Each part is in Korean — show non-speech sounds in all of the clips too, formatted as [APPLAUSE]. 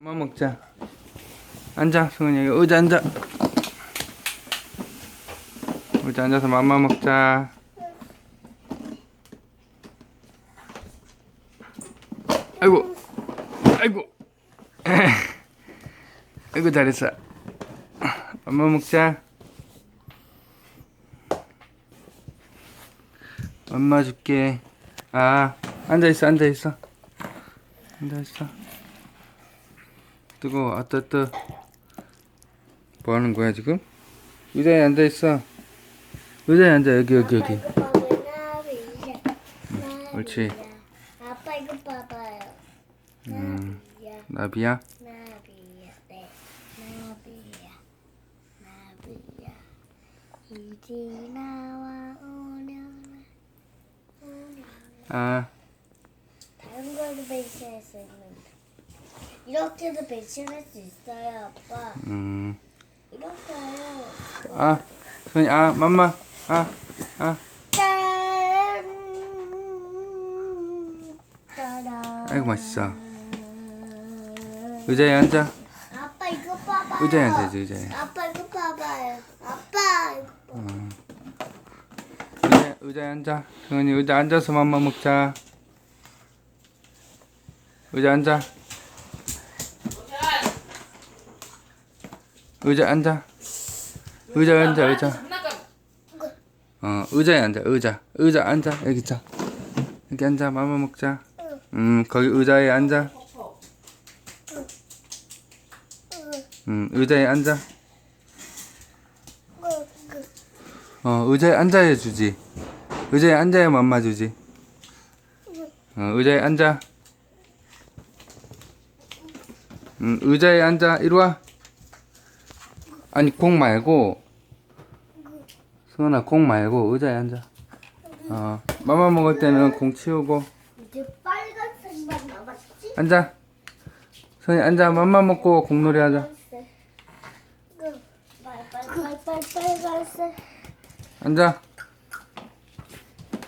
맘마 먹자. 앉아, 승은이 여기 의자 앉아. 의자 앉아서 맘마 먹자. 아이고, 아이고, [LAUGHS] 아이고 잘했어. 맘마 먹자. 맘마 줄게. 아, 앉아 있어, 앉아 있어, 앉아 있어. 뜨거워 아 뜨뜨 뭐 하는 거야 지금? 의자에 앉아 있어 의자에 앉아 여기 여기 여기 옳지. 아빠 이거 봐봐요. 음 나비야, 나비야 네, 나비야, 나비야. 이리 나와 오려나, 오려나. 아 다른 걸로 배치할 수 있는데. 이렇게도 배치할 수 있어요, 아빠. 음. 이렇게요. 아 손이 아 맘마 아 아 짠! 짜란. 아이고 맛있어 의자에 앉아 아빠 이거 봐봐요. 의자에 앉아야지 의자에 아빠 이거 봐봐요. 아빠 이거 어. 의자에, 의자에 앉아 승은이 의자 앉아서 맘마 먹자 의자 앉아 의자 앉아. 의자 앉아 의자. 어 의자에 앉아 의자. 의자 앉아 여기 있자. 여기 앉아 맘마 먹자. 음 거기 의자에 앉아. 음 의자에 앉아. 어 의자에 앉아야 주지. 의자에 앉아야 맘마 주지. 어 의자에 앉아. 음 의자에 앉아 이리 와 아니 공 말고 승원아 공 말고 의자에 앉아 어 맘마 먹을 때는 공 치우고 이제 빨간색만 남았지? 앉아 승원이 앉아 맘마 먹고 공놀이 하자 빨빨빨빨. 앉아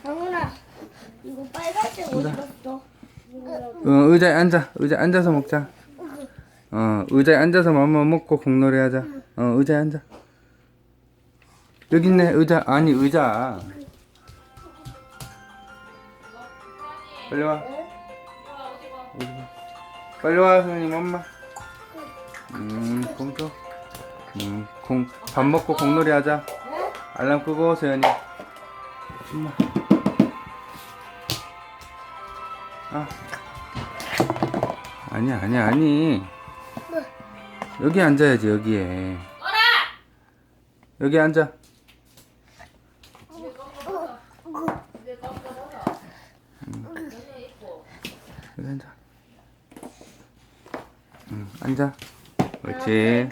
영훈아, 이거 빨간색 어디 갔어? 어, 의자에 앉아. 의자에 앉아서 먹자. 어, 의자에 앉아서 맘마 먹고 공놀이 하자. 어, 의자에 앉아. 여기 있네, 의자. 아니, 의자. 빨리 와. 빨리 와, 선생님, 엄마. 음, 공 줘. 음, 공, 밥 먹고 공놀이 하자. 알람 끄고, 세연이. 엄마. 아. 아니야, 아니야, 아니. 여기 앉아야지, 여기에. 여기 앉아. 음. 여기 앉아. 응, 앉아. 그렇지.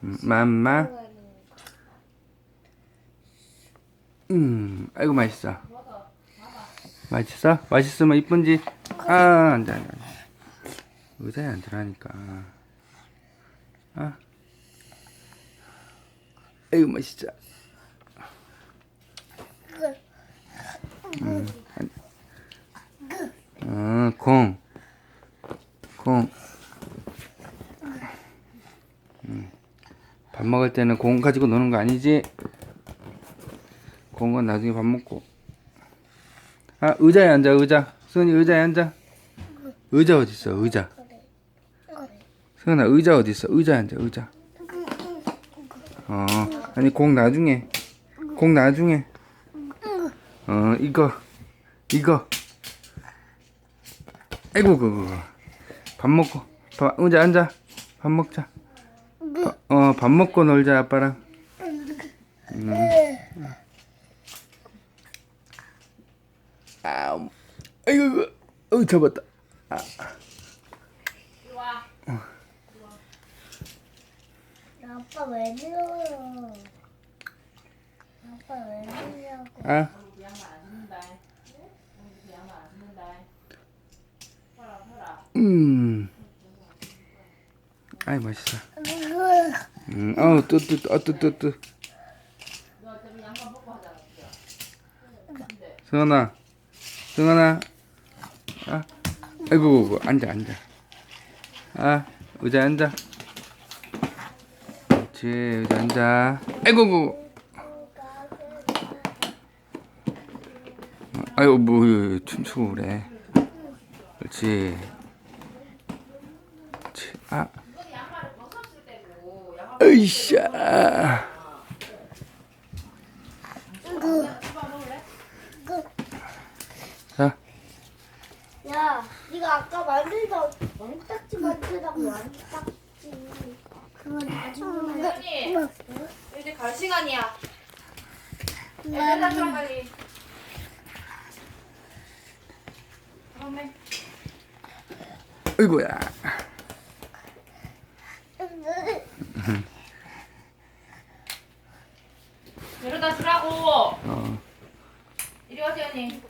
맘마. 음, 아이고 맛있어. 맛있어? 맛있으면 이쁜지. 아. 안 돼. 의자에 앉으라니까. 아. 아이고 맛있어. 음, 안- 어, 공. 공. 음. 밥 먹을 때는 공 가지고 노는 거 아니지? 공은 나중에 밥 먹고. 아, 의자에 앉아, 의자. 수은이 의자에 앉아. 의자 어디 있어? 의자. 수은아, 의자 어디 있어? 의자에 앉아, 의자. 어, 아니 공 나중에. 공 나중에. 어, 이거. 이거. 아이고, 그거. 밥 먹고. 밥, 의자 앉아. 밥 먹자. 밥- 어, 밥 먹고 놀자, 아빠랑. 음. 아, 아이고, 어, 잡았다. 아. 아빠 왜 밀어요? 아빠 왜 밀려고? 아, 음, 아이 맛있어. 음, 아 뜨뜨 뜨. 승원아, 승원아, 아, 아이고, 아이고, 앉아, 앉아. 아, 의자 앉아. 그렇지, 의자 앉아. 아이고, 아이고. 아이고, 뭐, 춤추고 그래. 그렇지. 그렇지. 아. 으이샤. 자, 야, 네가 아까 만들던 왕딱지 만들다고 왕딱지. 시간이야? 음. 네, 애들 들어 빨리. 다음에. 으이구야. 데려다 주라고. 어. 이리 와, 세연이.